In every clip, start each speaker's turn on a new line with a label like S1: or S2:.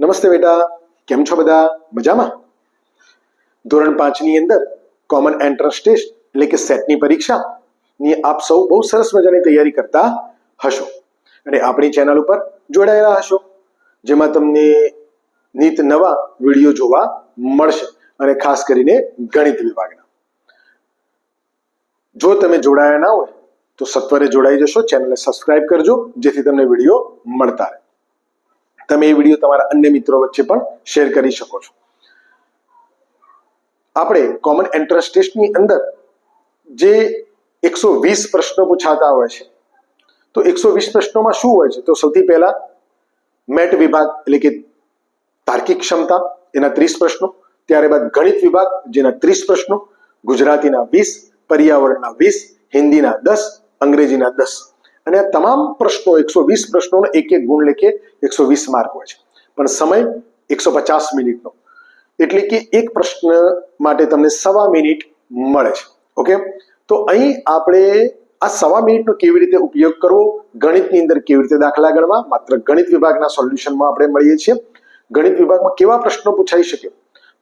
S1: નમસ્તે બેટા, કેમ છો બધા? મજામાં? ધોરણ પાંચની અંદર કોમન એન્ટ્રન્સ ટેસ્ટ એટલે કે સેટની પરીક્ષાની આપ સૌ બહુ સરસ મજાની તૈયારી કરતા હશો. અને આપણી ચેનલ ઉપર જોડાયેલા હશો, જેમાં તમને નીત નવા વીડિયો જોવા મળશે, અને ખાસ કરીને ગણિત વિભાગના. જો તમે જોડાયા ના હોય, તો સત્વરે જોડાઈ જશો, ચેનલને સબસ્ક્રાઇબ કરજો, જેથી તમને વીડિયો મળતા રહે. તમે એ વીડિયો તમારા અન્ય મિત્રો વચ્ચે પણ શેર કરી શકો છો. આપણે કોમન એન્ટ્રન્સ ટેસ્ટની અંદર જે એકસો વીસ પ્રશ્નો પૂછાતા હોય છે, તો એકસો વીસ પ્રશ્નોમાં શું હોય છે? તો સૌથી પહેલા મેટ વિભાગ એટલે કે તાર્કિક ક્ષમતા, એના ત્રીસ પ્રશ્નો. ત્યારબાદ ગણિત વિભાગ, જેના ત્રીસ પ્રશ્નો, ગુજરાતીના વીસ, પર્યાવરણના વીસ, હિન્દીના દસ, અંગ્રેજીના દસ. અને તમામ પ્રશ્નો એકસો વીસ પ્રશ્નોનો એક એક ગુણ લેખે એકસો વીસ માર્ક હોય છે. પણ સમય એકસો પચાસ મિનિટનો. એટલે કે એક પ્રશ્ન માટે તમને સવા મિનિટ મળે છે. ઓકે? તો અહીં આપણે આ સવા મિનિટનો કેવી રીતે ઉપયોગ કરવો? ગણિતની અંદર કેવી રીતે દાખલા ગણવા? માત્ર ગણિત વિભાગના સોલ્યુશનમાં આપણે મળીએ છીએ. ગણિત વિભાગમાં કેવા પ્રશ્નો પૂછાઈ શકે?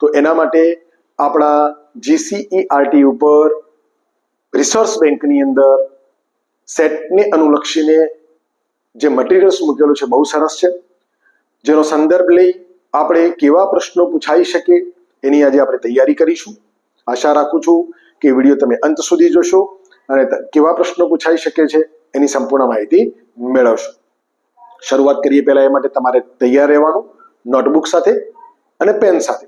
S1: તો એના માટે આપણા જીસીઈઆરટી ઉપર રિસોર્સ બેંકની અંદર સેટને અનુલક્ષીને જે મટીરિયલ્સ મૂકેલું છે બહુ સરસ છે. જેનો સંદર્ભ લઈ આપણે કેવા પ્રશ્નો પૂછાઈ શકે એની આજે આપણે તૈયારી કરીશું. આશા રાખું છું કે વીડિયો તમે અંત સુધી જોશો અને કેવા પ્રશ્નો પૂછાઈ શકે છે એની સંપૂર્ણ માહિતી મેળવશો. શરૂઆત કરીએ પહેલા એ માટે તમારે તૈયાર રહેવાનું, નોટબુક સાથે અને પેન સાથે.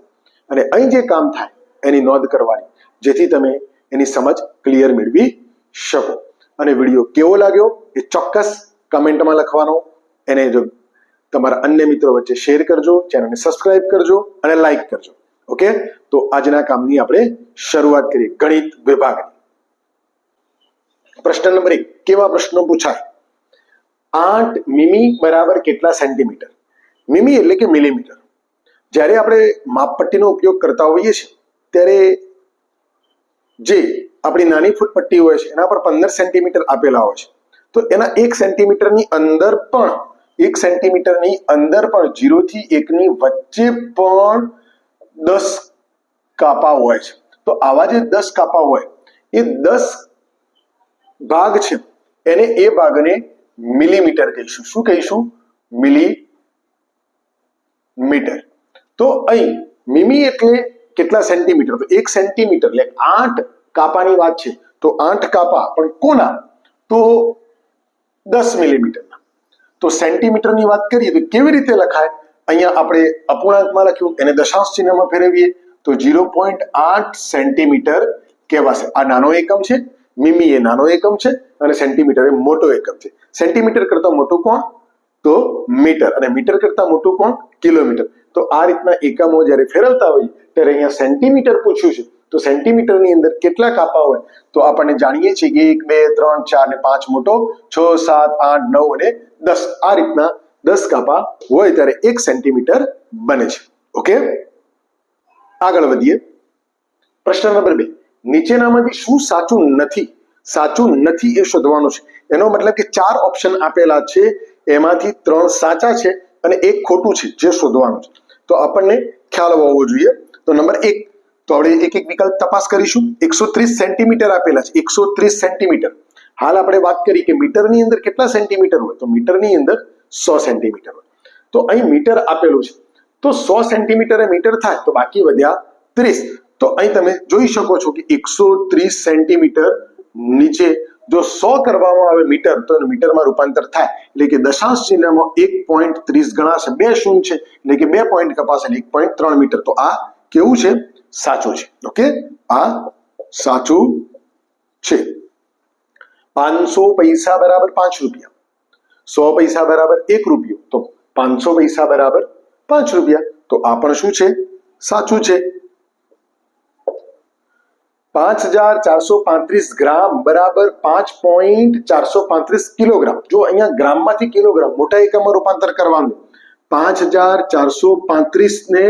S1: અને અહીં જે કામ થાય એની નોંધ કરવાની, જેથી તમે એની સમજ ક્લિયર મેળવી શકો. અને વીડિયો કેવો લાગ્યો એ ચોક્કસ કમેન્ટમાં લખવાનો. એને જો તમારા અન્ય મિત્રો વચ્ચે શેર કરજો, ચેનલને સબસ્ક્રાઇબ કરજો અને લાઈક કરજો. ઓકે? તો આજના કામની આપણે શરૂઆત કરીએ ગણિત વિભાગની. પ્રશ્ન નંબર એક, કેવા પ્રશ્નો પૂછાય? આઠ મીમી બરાબર કેટલા સેન્ટીમીટર? મીમી એટલે કે મિલીમીટર. જ્યારે આપણે માપપટ્ટીનો ઉપયોગ કરતા હોઈએ છીએ, ત્યારે જે આપણી નાની ફૂટપટ્ટી હોય છે, એના પર પંદર સેન્ટીમીટર આપેલા હોય છે. તો એના એક સેન્ટીમીટરની અંદર પણ, એક સેન્ટીમીટરની અંદર પણ જીરો થી એકની વચ્ચે પણ દસ કાપા હોય છે. તો આવા જે દસ કાપા હોય, એ દસ ભાગ છે. એને એ ભાગને મિલીમીટર કહીશું. શું કહીશું? મિલીમીટર. તો અહીં, મિમી એટલે કેટલા સેન્ટીમીટર? તો એક સેન્ટીમીટર, એટલે આઠ કાપાની વાત છે, તો આઠ કાપા, પણ કોના? તો દસ મિલીમીટરના. તો સેન્ટીમીટરની વાત કરીએ તો કેવી રીતે લખાય? અહીંયા આપણે અપૂર્ણાંકમાં લખ્યું, એને દશાંશ ચિહ્નમાં ફેરવીએ, તો ઝીરો પોઈન્ટ આઠ સેન્ટીમીટર કહેવાશે. આ નાનો એકમ છે, મીમી એ નાનો એકમ છે, અને સેન્ટીમીટર એ મોટો એકમ છે. સેન્ટીમીટર કરતા મોટું કોણ? તો મીટર. અને મીટર કરતા મોટું કોણ? કિલોમીટર. તો આ રીતના એકમો જ્યારે ફેરવતા હોય ત્યારે અહીંયા સેન્ટીમીટર પૂછ્યું છે. તો સેન્ટીમીટરની અંદર કેટલા કાપા હોય, તો આપણને જાણીએ છીએ કે એક, બે, ત્રણ, ચાર ને પાંચ મોટો, છ, સાત, આઠ, નવ અને દસ. આ રીતના દસ કાપા હોય ત્યારે એક સેન્ટીમીટર બને છે. ઓકે? આગળ વધીએ. પ્રશ્ન નંબર બે. નીચેનામાંથી શું સાચું નથી? સાચું નથી એ શોધવાનું છે. એનો મતલબ કે ચાર ઓપ્શન આપેલા છે, એમાંથી ત્રણ સાચા છે અને એક ખોટું છે જે શોધવાનું છે. તો આપણને ખ્યાલ હોવો જોઈએ. તો નંબર એક તો આપણે એક એક વિકલ્પ તપાસ કરીશું. એકસો ત્રીસ સેન્ટીમીટર આપેલા છે. એકસો ત્રીસ સેન્ટીમીટર. હાલ આપણે વાત કરી કે મીટરની અંદર કેટલા સેન્ટીમીટર હોય? તો મીટરની અંદર સો સેન્ટીમીટર હોય. તો અહીં મીટર આપેલું છે. તો સો સેન્ટીમીટરે મીટર થાય તો બાકી વધ્યા ત્રીસ. તો અહીં તમે જોઈ શકો છો કે એકસો ત્રીસ સેન્ટીમીટર નીચે જો સો કરવામાં આવે મીટર, તો એનું મીટરમાં રૂપાંતર થાય. એટલે કે દશાંશ ચિહ્નમાં એક પોઈન્ટ ત્રીસ ગણાશે બે શૂન્ય છે. એટલે કે બે પોઈન્ટ કપાશે એટલે એક પોઈન્ટ ત્રણ મીટર. તો આ કેવું છે? સાચું છે ઓકે આ સાચું છે પાંચસો પૈસા બરાબર પાંચ રૂપિયા સો પૈસા બરાબર એક રૂપિયો તો પાંચસો પૈસા બરાબર પાંચ રૂપિયા તો આ પણ શું છે સાચું છે પાંચ હજાર ચારસો પાંત્રીસ ગ્રામ બરાબર પાંચ પોઈન્ટ ચારસો પાંત્રીસ કિલોગ્રામ જો અહીંયા ગ્રામમાંથી કિલોગ્રામ મોટા એકમમાં રૂપાંતર કરવાનું। પાંચ હજાર ચારસો પાંત્રીસ ને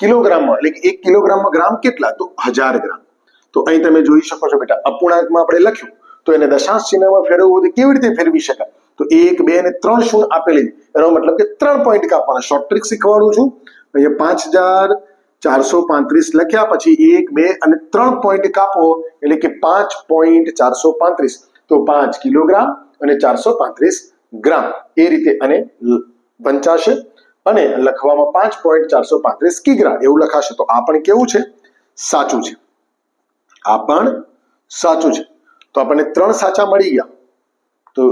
S1: કિલોગ્રામમાં એટલે કે એક કિલોગ્રામમાં ગ્રામ કેટલા? તો હજાર ગ્રામ. તો અહીં તમે જોઈ શકો છો બેટા, અપૂર્ણાંકમાં આપણે લખ્યું. તો એને દશાંશ ચિહ્નમાં ફેરવવું તો કેવી રીતે ફેરવી શકાય? તો એક, બે અને ત્રણ શૂન્ય આપેલી? એનો મતલબ કે ત્રણ પોઈન્ટ કાપવાના. શોર્ટ ટ્રિક શીખવાડું છું. અહીંયા પાંચ હજાર ચારસો પાંત્રીસ લખ્યા, પછી એક, બે અને ત્રણ પોઈન્ટ કાપો. એટલે કે પાંચ પોઈન્ટ ચારસો પાંત્રીસ. તો પાંચ કિલોગ્રામ અને ચારસો પાંત્રીસ ગ્રામ. એ રીતે અને વંચાશે. અને લખવામાં પાંચ પોઈન્ટ ચારસો પાંત્રીસ કિગ્રા એવું લખાશે તો આ પણ કેવું છે? સાચું છે. આ પણ સાચું છે. તો આપણને ત્રણ સાચા મળી ગયા. તો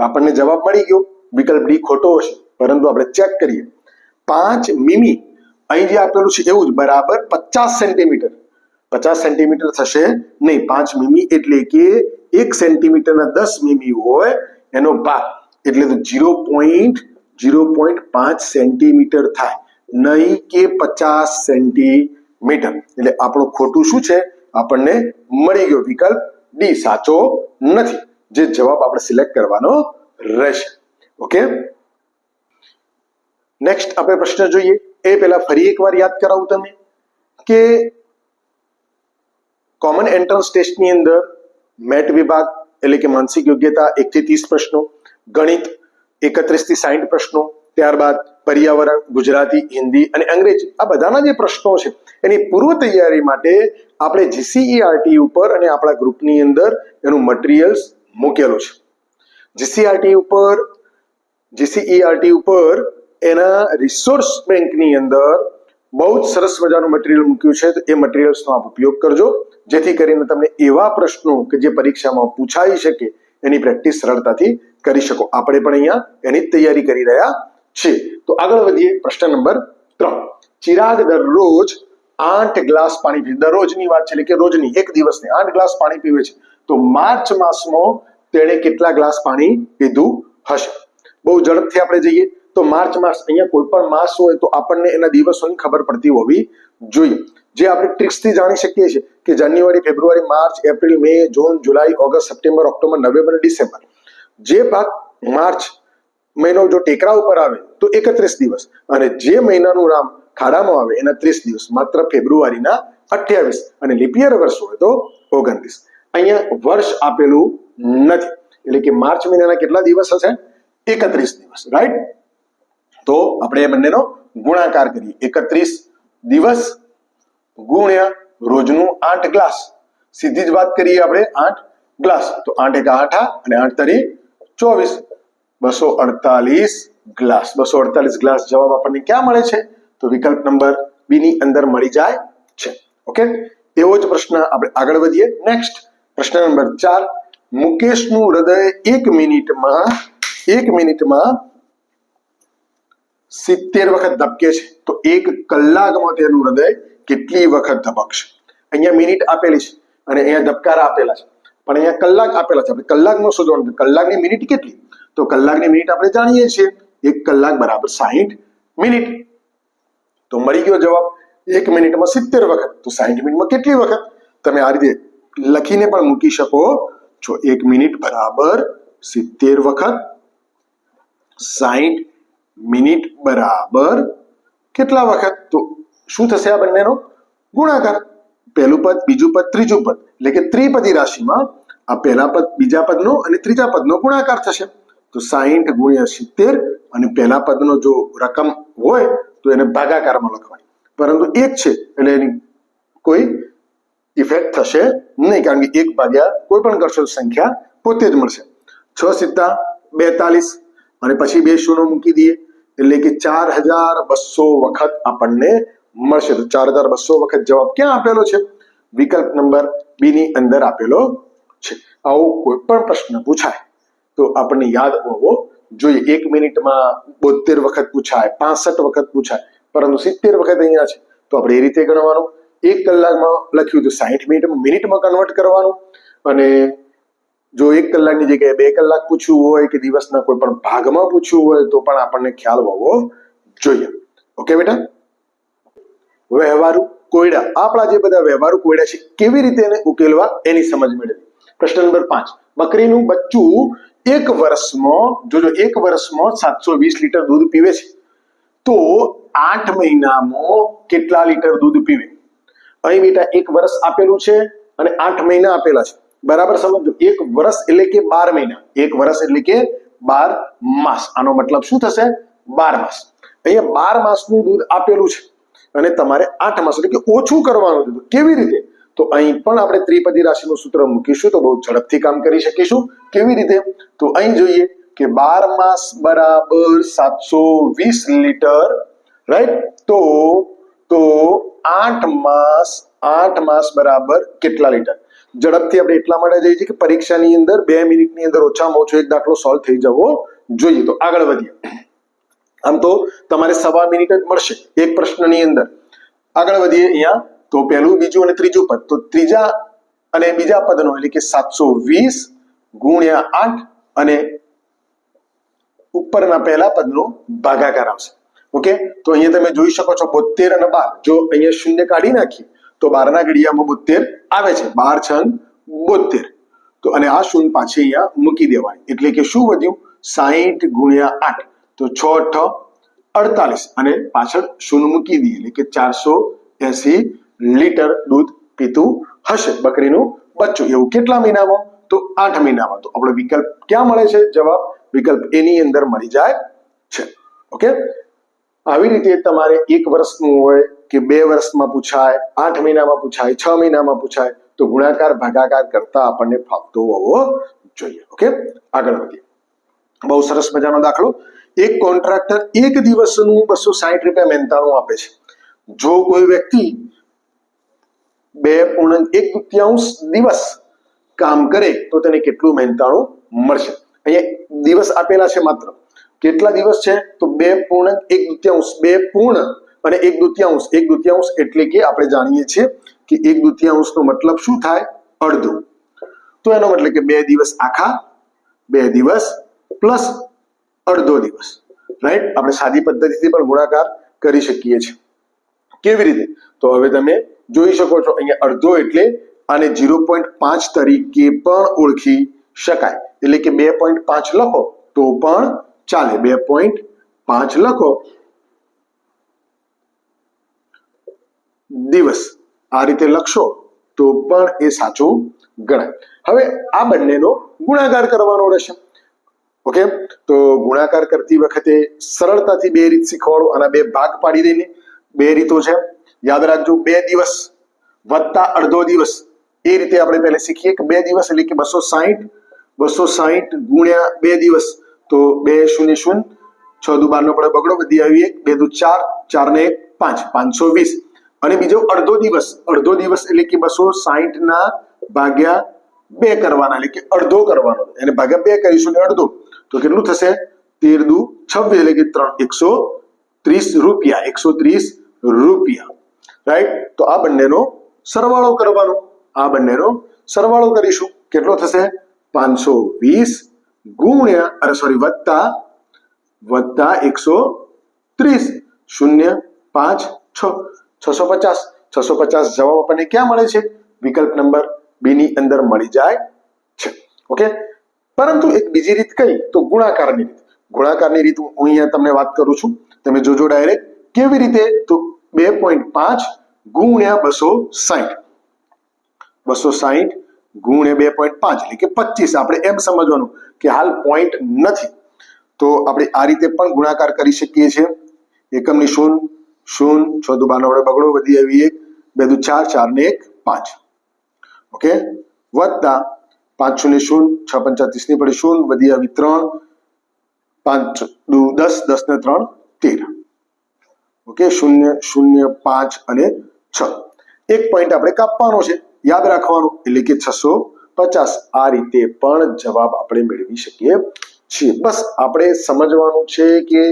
S1: આપણને જવાબ મળી ગયો. વિકલ્પ ડી ખોટો હશે. પરંતુ આપણે ચેક કરીએ. પાંચ મીમી અહીં જે આપેલું છે એવું જ, બરાબર પચાસ સેન્ટીમીટર પચાસ સેન્ટીમીટર થશે નહીં. પાંચ મીમી એટલે કે એક સેન્ટીમીટરના દસ મીમી હોય એનો ભાગ. એટલે તો જીરો પોઈન્ટ જીરો પોઈન્ટ પાંચ સેન્ટીમીટર થાય. નહીં કે પચાસ સેન્ટીમીટર. એટલે આપણું ખોટું શું છે? આપણને મળી ગયો વિકલ્પ ડી સાચો નથી. જે જવાબ આપણે સિલેક્ટ કરવાનો રહેશે. ઓકે નેક્સ્ટ આપણે પ્રશ્ન જોઈએ. એ પહેલા ફરી એકવાર યાદ કરાવું તમે કે કોમન એન્ટ્રન્સ ટેસ્ટની અંદર મેટ વિભાગ એટલે કે માનસિક યોગ્યતા એકથી ત્રીસ પ્રશ્નો, ગણિત એકત્રીસથી સાઠ પ્રશ્નો, ત્યારબાદ પર્યાવરણ, ગુજરાતી, હિન્દી અને અંગ્રેજી. આ બધાના જે પ્રશ્નો છે, એની પૂર્વ તૈયારી માટે આપણે જીસીઈઆરટી ઉપર અને આપણા ગ્રુપની અંદર એનું મટીરિયલ્સ મૂકેલું છે. જીસીઆરટી ઉપર જીસીઈઆરટી ઉપર એના રિસોર્સ બેંકની અંદર બહુ જ સરસ મજાનું મટીરિયલ મૂક્યું છે, તો એ મટીરિયલ્સનો આપ ઉપયોગ કરજો, જેથી કરીને તમને એવા પ્રશ્નો કે જે પરીક્ષામાં પૂછાઈ શકે, એની પ્રેક્ટિસ સરળતાથી કરી શકો. આપણે પણ અહીંયા એની તૈયારી કરી રહ્યા છીએ. તો આગળ વધીએ પ્રશ્ન નંબર ત્રણ. ચિરાગ દરરોજ આઠ ગ્લાસ પાણી પીવે. દરરોજની વાત છે એટલે કે રોજની, એક દિવસની આઠ ગ્લાસ પાણી પીવે છે. તો માર્ચ માસમાં તેણે કેટલા ગ્લાસ પાણી પીધું હશે? બહુ ઝડપથી આપણે જઈએ. તો માર્ચ માસ અહીંયા કોઈ પણ માસ હોય તો આપણને એના દિવસોની ખબર પડતી હોવી જોઈએ. જે આપણે ટ્રિક્સથી જાણી શકીએ છીએ કે જાન્યુઆરી, ફેબ્રુઆરી, માર્ચ, એપ્રિલ, મે, જૂન, જુલાઈ, August, September, October, November December. જે ભાગ માર્ચ મહિનો જો ટેકરા ઉપર આવે, તો એકત્રીસ દિવસ. અને જે મહિનાનું નામ ખાડામાં આવે, એના ત્રીસ દિવસ. માત્ર ફેબ્રુઆરીના અઠ્યાવીસ. અને લિપિયર વર્ષ હોય તો ઓગણત્રીસ. અહીંયા વર્ષ આપેલું નથી. એટલે કે માર્ચ મહિનાના કેટલા દિવસ હશે? એકત્રીસ દિવસ. રાઈટ તો આપણે એ બંનેનો ગુણાકાર કરીએ. એકત્રીસ દિવસ ગુણ્યા રોજનું આઠ ગ્લાસ. સીધી જ વાત કરીએ આપણે આઠ ગ્લાસ. તો આઠ એક આઠા અને આઠ તરી ચોવીસ, બસો અડતાલીસ ગ્લાસ બસો અડતાલીસ ગ્લાસ જવાબ આપણને ક્યાં મળે છે? તો વિકલ્પ નંબર બી ની અંદર મળી જાય છે. ઓકે એવો જ પ્રશ્ન આપણે આગળ વધીએ. નેક્સ્ટ પ્રશ્ન નંબર ચાર. મુકેશનું હૃદય એક મિનિટમાં એક મિનિટમાં સિત્તેર વખત ધબકે છે. તો એક કલાકમાં તેનું હૃદય કેટલી વખત ધબકશે? અહીંયા મિનિટ આપેલી છે અને અહીંયા ધબકારા આપેલા છે. પણ અહીંયા કલાક આપેલા છે. આપણે કલાકમાં શોધવાનું જોવાનું કલાકની મિનિટ કેટલી? તો કલાકની મિનિટ આપણે જાણીએ છીએ. એક કલાક બરાબર સાહીઠ મિનિટ. તો મળી ગયો જવાબ. એક મિનિટમાં સિત્તેર વખત. તો સાહીઠ મિનિટમાં કેટલી વખત? તમે આ રીતે લખીને પણ મૂકી શકો છો. એક મિનિટ બરાબર સિત્તેર વખત. સાહીઠ મિનિટ બરાબર કેટલા વખત? તો શું થશે આ બંનેનો? ગુણાકાર. પહેલું પદ, બીજું પદ, ત્રીજું પદ. એટલે કે ત્રિપદી રાશિમાં આ પહેલા પદ, બીજા પદનો અને ત્રીજા પદનો ગુણાકાર થશે. તો સાહીઠ ગુણ્યા સિત્તેર અને પહેલા પદનો જો રકમ હોય, તો એને ભાગાકારમાં લખવાની. પરંતુ એક છે, એટલે એની કોઈ ઇફેક્ટ થશે નહીં, કારણ કે એક ભાગ્યા કોઈ પણ કરશો સંખ્યા પોતે જ મળશે. છ સિત્તા બેતાલીસ અને પછી બે શૂનો મૂકી દઈએ, એટલે કે ચાર હજાર બસો વખત આપણને મળશે. તો ચાર હજાર બસો વખત જવાબ ક્યાં આપેલો છે? વિકલ્પ નંબર બી ની અંદર આપેલો છે. આવો કોઈ પણ પ્રશ્ન પૂછાય, તો આપણને યાદ હોવો જોઈએ. એક મિનિટમાં બોતેર વખત પૂછાય, પાસઠ વખત પૂછાય, પરંતુ સિત્તેર વખત અહીંયા છે. તો આપણે એ રીતે ગણવાનું. એક કલાકમાં લખ્યું તો સાહીઠ મિનિટમાં મિનિટમાં કન્વર્ટ કરવાનું. અને જો એક કલાકની જગ્યાએ બે કલાક પૂછ્યું હોય કે દિવસના કોઈ પણ ભાગમાં પૂછ્યું હોય, તો પણ આપણને ખ્યાલ હોવો જોઈએ. ઓકે બેટા? વ્યવહારુ કોયડા. આપણા જે બધા વ્યવહારુ કોયડા છે, કેવી રીતે એને ઉકેલવા એની સમજ મેળવી. પ્રશ્ન નંબર પાંચ. બકરીનું બચ્ચું એક વર્ષમાં, જોજો, એક વર્ષમાં સાતસો વીસ લીટર દૂધ પીવે છે. તો આઠ મહિનામાં કેટલા લીટર દૂધ પીવે? અહીં બેટા એક વર્ષ આપેલું છે અને આઠ મહિના આપેલા છે. બરાબર સમજો? એક વર્ષ એટલે કે બાર મહિના. એક વર્ષ એટલે કે બાર માસ. આનો મતલબ શું થશે? બાર માસ. અહીંયા બાર માસનું દૂધ આપેલું છે. અને તમારે આઠ માસ એટલે કે ઓછું કરવાનું છે. કેવી રીતે? તો અહીં પણ આપણે ત્રિપદી રાશિનું સૂત્ર મૂકીશું તો બહુ ઝડપથી કામ કરી શકીશું. કેવી રીતે? તો અહીં જોઈએ કે બાર માસ બરાબર સાતસો વીસ લીટર રાઈટ તો તો આઠ માસ આઠ માસ બરાબર કેટલા લીટર? ઝડપથી આપણે એટલા માટે જઈએ છીએ કે પરીક્ષાની અંદર બે મિનિટની અંદર ઓછામાં ઓછો એક દાખલો સોલ્વ થઈ જવો જોઈએ. તો આગળ વધીએ. આમ તો તમારે સવા મિનિટ જ મળશે એક પ્રશ્નની અંદર. આગળ વધીએ અહીંયા. તો પહેલું, બીજું અને ત્રીજું પદ. તો ત્રીજા અને બીજા પદનો એટલે કે સાતસો વીસ ગુણ્યા આઠ અને ઉપરના પહેલા પદનો ભાગાકાર આવશે. ઓકે? તો અહીંયા તમે જોઈ શકો છો બોતેર અને બાર. જો અહીંયા શૂન્ય કાઢી નાખીએ, તો બારના ઘડિયામાં બોતેર આવે છે. બાર છંગ બોતેર. તો અને આ શૂન્ય પાછી અહીંયા મૂકી દેવાની. એટલે કે શું વધ્યું? સાહીઠ ગુણ્યા આઠ. તો છ, અઠ, અડતાલીસ. અને પાછળ શૂન્ય મૂકી દઈએ. એટલે કે ચારસો એસી લીટર દૂધ પીતું હશે બકરીનું બચ્ચું. એવું કેટલા મહિનામાં? તો આઠ મહિનામાં. તો આપણો વિકલ્પ ક્યાં મળે છે? જવાબ વિકલ્પ એની અંદર મળી જાય છે. ઓકે? આવી રીતે તમારે એક વર્ષનું હોય કે બે વર્ષમાં પૂછાય, આઠ મહિનામાં પૂછાય, છ મહિનામાં પૂછાય, તો ગુણાકાર, ભાગાકાર કરતા આપણને ફાવતો હોવો જોઈએ. ઓકે? આગળ વધીએ. બહુ સરસ મજાનો દાખલો. એક કોન્ટ્રાક્ટર એક દિવસનું બસો સાહીઠ રૂપિયા મહેનતાણું આપે છે. જો કોઈ વ્યક્તિ બે પૂર્ણ એક તૃતીયાંશ દિવસ કામ કરે તો તેને કેટલું મહેનતાણું મળશે. અહીંયા દિવસ આપેલા છે માત્ર. કેટલા દિવસ છે? તો બે પૂર્ણ એક દૃત્યાંશ બે પૂર્ણ અને એક દૃત્યાંશ એક દૃત્યાંશ એટલે કે આપણે જાણીએ છીએ કે એક દૃત્યાંશનો મતલબ શું થાય? અડધું. તો એનો મતલબ કે બે દિવસ આખા, બે દિવસ પ્લસ અડધો દિવસ. રાઈટ આપણે સાદી પદ્ધતિથી પણ ગુણાકાર કરી શકીએ છીએ. કેવી રીતે? તો હવે તમે જોઈ શકો છો. અહીંયા અડધો એટલે આને ઝીરો પોઈન્ટ પાંચ તરીકે પણ ઓળખી શકાય. એટલે કે બે પોઈન્ટ પાંચ લખો, તો પણ ચાલે. બે પોઈન્ટ પાંચ લખો. દિવસ. આ રીતે લખશો, તો પણ એ સાચું ગણાય. હવે આ બંનેનો ગુણાકાર કરવાનો રહેશે. ઓકે? તો ગુણાકાર કરતી વખતે સરળતાથી બે રીત શીખવાડો. આના બે ભાગ પાડી દઈને. બે રીતો છે. યાદ રાખજો, બે દિવસ વત્તા અડધો દિવસ. એ રીતે આપણે પહેલા શીખીએ કે બે દિવસ એટલે કે બસો સાહીઠ બસો સાહીઠ ગુણ્યા બે દિવસ. તો બે શૂન્ય શૂન્ય, છ દુ બાર નો પડે બગડો બધી આવી એક, બે દુ ચાર ચાર ને એક, પાંચ, પાંચસો વીસ. અને બીજો અડધો દિવસ અડધો દિવસ એટલે કે બસો સાહીઠ ના ભાગ્યા બે કરવાના, એટલે કે અડધો કરવાનો. એને ભાગ્યા બે કરીશું ને અડધો. તો કેટલું થશે? તેર દુ છવ્વીસ એટલે કે ત્રણ, એકસો ત્રીસ રૂપિયા, એકસો ત્રીસ રૂપિયા. રાઈટ તો આ બંનેનો સરવાળો કરવાનો. આ બંનેનો સરવાળો કરીશું. કેટલો થશે? પાંચસો વીસ ગુણ્યા, અરે સોરી વત્તા વત્તા એકસો ત્રીસ. શૂન્ય, પાંચ, છ. છસો પચાસ. છસો પચાસ જવાબ આપણને ક્યાં મળે છે? વિકલ્પ નંબર બી ની અંદર મળી જાય છે. ઓકે પરંતુ એક બીજી રીત કઈ? તો ગુણાકારની રીત. ગુણાકારની રીત હું અહીંયા તમને વાત કરું છું. તમે જોજો ડાયરેક્ટ. કેવી રીતે? તો બે પોઈન્ટ પાંચ ગુણ્યા બસો સાહીઠ બસો સાહીઠ ગુણ્યા બે પોઈન્ટ પાંચ, એટલે કે પચીસ. આપણે એમ સમજવાનું કે હાલ પોઈન્ટ નથી. તો આપણે આ રીતે પણ ગુણાકાર કરી શકીએ છીએ. એકમની શૂન્ય શૂન્ય છ દુ બાર વડે બગડો, વધી આવી એક, બે દુ ચાર ચાર ને એક, પાંચ. ઓકે? વત્તા પાંચ શૂન્ય શૂન્ય છ પંચાતીસની પડી શૂન્ય વધી આવી ત્રણ. પાંચ દુ દસ દસ ને ત્રણ, તેર. ઓકે, શૂન્ય શૂન્ય, પાંચ અને છ. એક પોઈન્ટ આપણે કાપવાનો છે. યાદ રાખવાનું, એટલે કે છસો પચાસ. આ રીતે પણ જવાબ આપણે મેળવી શકીએ છીએ. બસ, આપણે સમજવાનું છે કે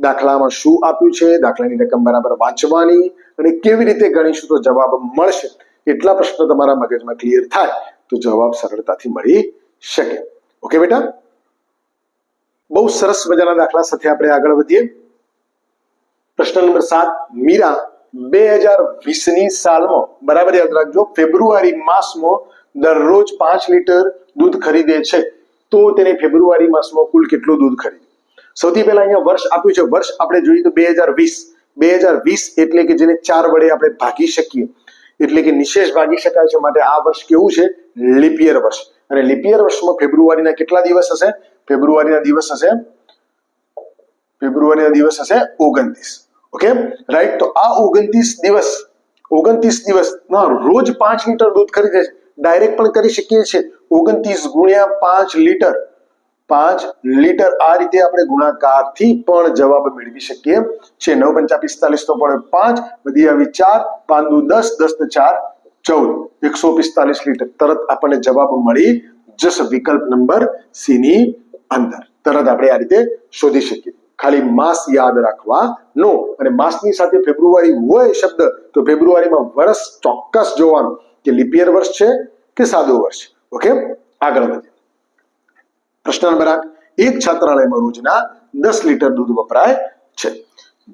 S1: દાખલામાં શું આપ્યું છે, દાખલાની રકમ બરાબર વાંચવાની અને કેવી રીતે ગણીશું તો જવાબ મળશે. એટલા પ્રશ્નો તમારા મગજમાં ક્લિયર થાય તો જવાબ સરળતાથી મળી શકે. ઓકે બેટા? બહુ સરસ મજાના દાખલા સાથે આપણે આગળ વધીએ. પ્રશ્ન નંબર સાત, મીરા બે હજાર વીસની સાલમાં, બરાબર યાદ રાખજો, ફેબ્રુઆરી માસમાં દરરોજ પાંચ લીટર દૂધ ખરીદે છે. તો તેને ફેબ્રુઆરી માસમાં કુલ કેટલું દૂધ ખરીદે? સૌથી પહેલા અહીંયા વર્ષ આપ્યું છે. વર્ષ આપણે જોઈએ તો બે હજાર વીસ બે હજાર વીસ એટલે કે જેને ચાર વડે આપણે ભાગી શકીએ. એટલે કે નિશેષ ભાગી શકાય છે માટે આ વર્ષ કેવું છે? લિપિયર વર્ષ. અને લિપિયર વર્ષમાં ફેબ્રુઆરીના કેટલા દિવસ હશે? ફેબ્રુઆરીના દિવસ હશે? ફેબ્રુઆરીના દિવસ હશે ઓગણત્રીસ. ઓકે રાઈટ તો આ ઓગણત્રીસ દિવસ ઓગણત્રીસ દિવસ ના રોજ પાંચ લીટર દૂધ ખરીદે છે. ડાયરેક્ટ પણ કરી શકીએ છીએ. ઓગણત્રીસ ગુણ્યા પાંચ લીટર. પાંચ લીટર આ રીતે આપણે ગુણાકારથી પણ જવાબ મેળવી શકીએ છીએ. નવ પંચા પિસ્તાલીસ તો પણ પાંચ વધી આવી ચાર પાંદુ દસ દસ ને ચાર, ચૌદ. એકસો પિસ્તાલીસ લીટર. તરત આપણને જવાબ મળી જશે વિકલ્પ નંબર સી ની અંદર. તરત આપણે આ રીતે શોધી શકીએ. ખાલી માસ યાદ રાખવાનો અને માસની સાથે ફેબ્રુઆરી હોય શબ્દ, તો ફેબ્રુઆરીમાં વર્ષ ચોક્કસ જોવાનું કે લિપિયર વર્ષ છે કે સાદો વર્ષ ઓકે? આગળ વધીએ. પ્રશ્ન નંબર આઠ. એક છાત્રાલયમાં રોજના દસ લીટર દૂધ વપરાય છે.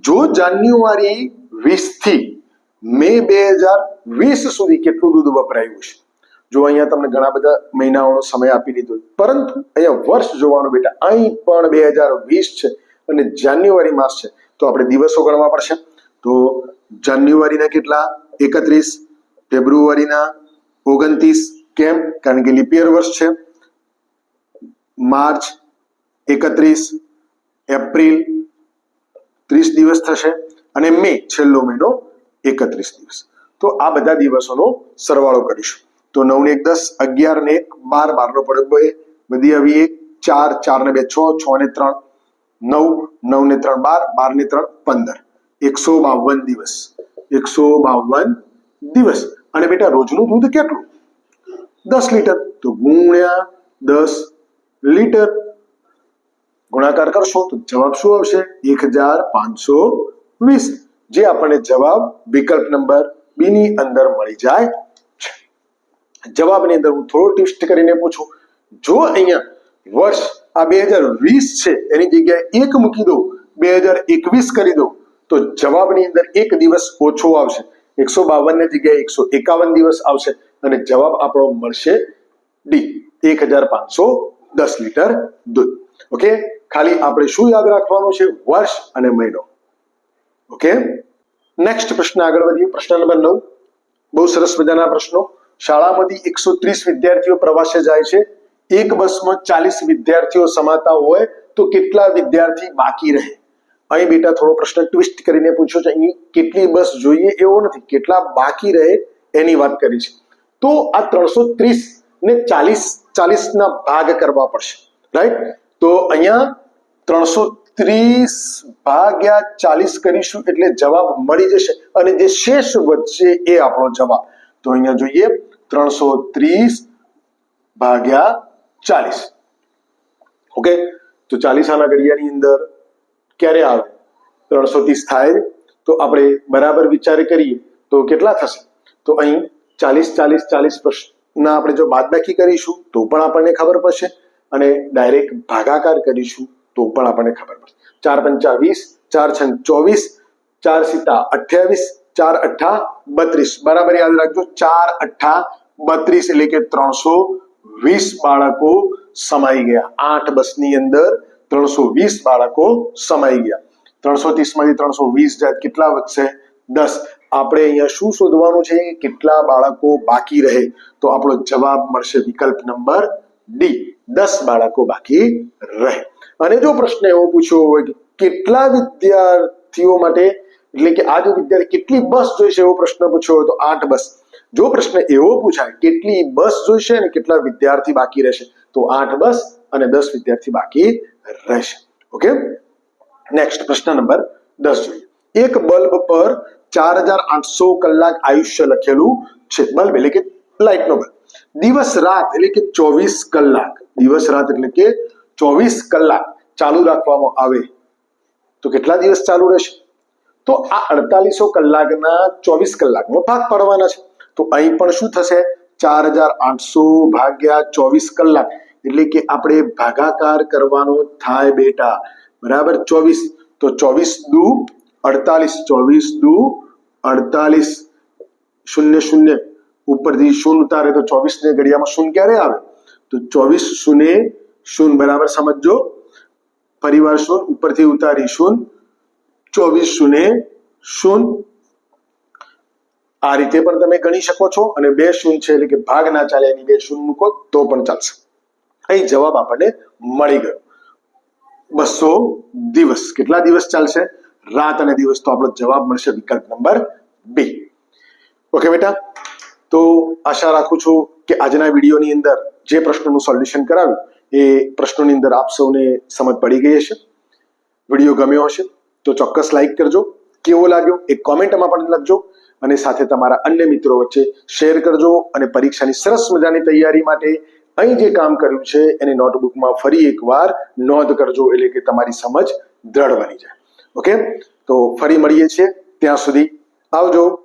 S1: જો જાન્યુઆરી વીસથી મે બે હજાર વીસ સુધી કેટલું દૂધ વપરાયું છે જો અહીંયા તમને ઘણા બધા મહિનાઓનો સમય આપી દીધો પરંતુ અહીંયા વર્ષ જોવાનું બેટા, અહીં પણ બે હજાર વીસ છે. અને જાન્યુઆરી માસ છે, તો આપણે દિવસો ગણવા પડશે. તો જાન્યુઆરીના કેટલા? એકત્રીસ. ફેબ્રુઆરીના ઓગણત્રીસ. કેમ? કારણ કે લિપિયર વર્ષ છે. માર્ચ એકત્રીસ. એપ્રિલ ત્રીસ દિવસ થશે અને મે છેલ્લો મહિનો એકત્રીસ દિવસ. તો આ બધા દિવસોનો સરવાળો કરીશું. તો નવ ને એક દસ, અગિયાર ને એક બાર બાર નો પડે બધી આવી એક ચાર ચાર ને બે, છ છ ને ત્રણ નવ નવ ને ત્રણ બાર બાર ને ત્રણ પંદર. એકસો બાવન દિવસ. એકસો બાવન દિવસ. અને બેટા, રોજનું દૂધ કેટલું? દસ લીટર. તો ગુણ્યા દસ લીટર. ગુણાકાર કરશો તો જવાબ શું આવશે? એક હજાર પાંચસો વીસ. જે આપણને જવાબ વિકલ્પ નંબર બી ની અંદર મળી જાય છે. જવાબની અંદર હું થોડો ટ્વિસ્ટ કરીને પૂછું. જો અહીંયા વર્ષ આ બે હજાર વીસ છે, એની જગ્યાએ એક મૂકી દો, બે હજાર એકવીસ કરી દો, તો જવાબની અંદર એક દિવસ ઓછો આવશે. એકસો બાવનની જગ્યાએ એકસો એકાવન દિવસ આવશે અને જવાબ આપણો મળશે ડી, એક હજાર પાંચસો દસ લીટર દૂધ. ઓકે? ખાલી આપણે શું યાદ રાખવાનું છે? વર્ષ અને મહિનો. ઓકે? નેક્સ્ટ પ્રશ્ન આગળ વધીએ. પ્રશ્ન નંબર નવ. બહુ સરસ મજાના પ્રશ્નો. શાળામાંથી એકસો ત્રીસ વિદ્યાર્થીઓ પ્રવાસે જાય છે. એક બસમાં ચાલીસ વિદ્યાર્થીઓ સમાતા હોય તો કેટલા વિદ્યાર્થી બાકી રહે? અહીં બેટા થોડો પ્રશ્ન ટ્વિસ્ટ કરીને પૂછ્યો છે, અહીં કેટલી બસ જોઈએ એવો નથી, કેટલા બાકી રહે એની વાત કરી છે. તો આ ત્રણસો ત્રીસ ને ચાલીસ ચાલીસ ના ભાગ કરવા પડશે રાઈટ તો અહીંયા ત્રણસો ત્રીસ ભાગ્યા ચાલીસ કરીશું એટલે જવાબ મળી જશે અને જે શેષ વધશે એ આપણો જવાબ. તો અહીંયા જોઈએ, ત્રણસો ત્રીસ ભાગ્યા ચાલીસ. ઓકે? તો ચાલીસ આના ઘડિયાની અંદર ક્યારે આવે? ત્રણસો ત્રીસ થાય તો આપણે બરાબર વિચાર કરીએ તો કેટલા થશે? તો અહીં ચાલીસ ચાલીસ ચાલીસ ના આપણે જો બાદબાકી કરીશું તો પણ આપણને ખબર પડશે અને ડાયરેક્ટ ભાગાકાર કરીશું તો પણ આપણને ખબર પડશે. ચાર પંચા વીસ, ચાર છ ચોવીસ, ચાર સીતા અઠ્યાવીસ, ચાર અઠ્ઠા બત્રીસ. બરાબર યાદ રાખજો, ચાર અઠ્ઠા બત્રીસ એટલે કે ત્રણસો વીસ બાળકો સમાઈ ગયા આઠ બસની અંદર ત્રણસો વીસ બાળકો સમાઈ ગયા ત્રણસો ત્રીસમાંથી ત્રણસો વીસ જાય કેટલા વધશે દસ આપણે અહીંયા શું શોધવાનું છે કે કેટલા બાળકો બાકી રહે તો આપણો જવાબ મળશે વિકલ્પ નંબર ડી દસ બાળકો બાકી રહે અને જો પ્રશ્ન એવો પૂછ્યો હોય કે કેટલા વિદ્યાર્થીઓ માટે એટલે કે આ જો વિદ્યાર્થી કેટલી બસ જોઈશે એવો પ્રશ્ન પૂછ્યો હોય તો આઠ બસ જો પ્રશ્ન એવો પૂછાય, કેટલી બસ જોઈશે અને કેટલા વિદ્યાર્થી બાકી રહેશે? તો આઠ બસ અને દસ વિદ્યાર્થી બાકી રહેશે. ઓકે? નેક્સ્ટ પ્રશ્ન નંબર દસ જોઈએ. એક બલ્બ પર ચાર હજાર આઠસો કલાક આયુષ્ય લખેલું છે. બલ્બ એટલે કે લાઇટ નો બલ્બ. દિવસ રાત એટલે કે ચોવીસ કલાક. દિવસ રાત એટલે કે ચોવીસ કલાક ચાલુ રાખવામાં આવે. તો કેટલા દિવસ ચાલુ રહેશે? તો આ અડતાલીસો કલાકના ચોવીસ કલાકનો ભાગ પાડવાના છે. તો અહીં પણ શું થશે? ચાર હજાર આઠસો ભાગ્યા ચોવીસ કલાક એટલે કે આપણે ભાગાકાર કરવાનો થાય બેટા. બરાબર? ચોવીસ. તો ચોવીસ દુ અડતાલીસ. ચોવીસ દુ અડતાલીસ. શૂન્ય શૂન્ય. ઉપરથી શૂન ઉતારે તો ચોવીસ ને ઘડિયામાં શૂન ક્યારે આવે? તો ચોવીસ શૂન્ય શૂન. બરાબર? સમજો પરિવાર શૂન. ઉપરથી ઉતારી શૂન. ચોવીસ શૂન્ય શૂન્ય આ રીતે પણ તમે ગણી શકો છો અને બે શૂન્ય છે એટલે કે ભાગ ના ચાલે એની બે શૂન્ય મૂકો તો પણ ચાલશે. અહીં જવાબ આપણને મળી ગયો. બસો દિવસ. કેટલા દિવસ ચાલશે? રાત અને દિવસ તો આપણો જવાબ મળશે વિકલ્પ નંબર બી. ઓકે બેટા? તો આશા રાખું છું કે આજના વિડીયોની અંદર જે પ્રશ્નોનું સોલ્યુશન કરાવ્યું, એ પ્રશ્નોની અંદર આપ સૌને સમજ પડી ગઈ હશે. વીડિયો ગમ્યો હશે તો ચોક્કસ લાઈક કરજો. કેવો લાગ્યો? એક કોમેન્ટમાં પણ લખજો. અને સાથે તમારા અન્ય મિત્રો વચ્ચે શેર કરજો અને પરીક્ષાની સરસ મજાની તૈયારી માટે અહીં જે કામ કર્યું છે, એની નોટબુકમાં ફરી એકવાર નોંધ કરજો, એટલે કે તમારી સમજ દ્રઢ બની જાય. ઓકે તો ફરી મળીએ છીએ. ત્યાં સુધી આવજો.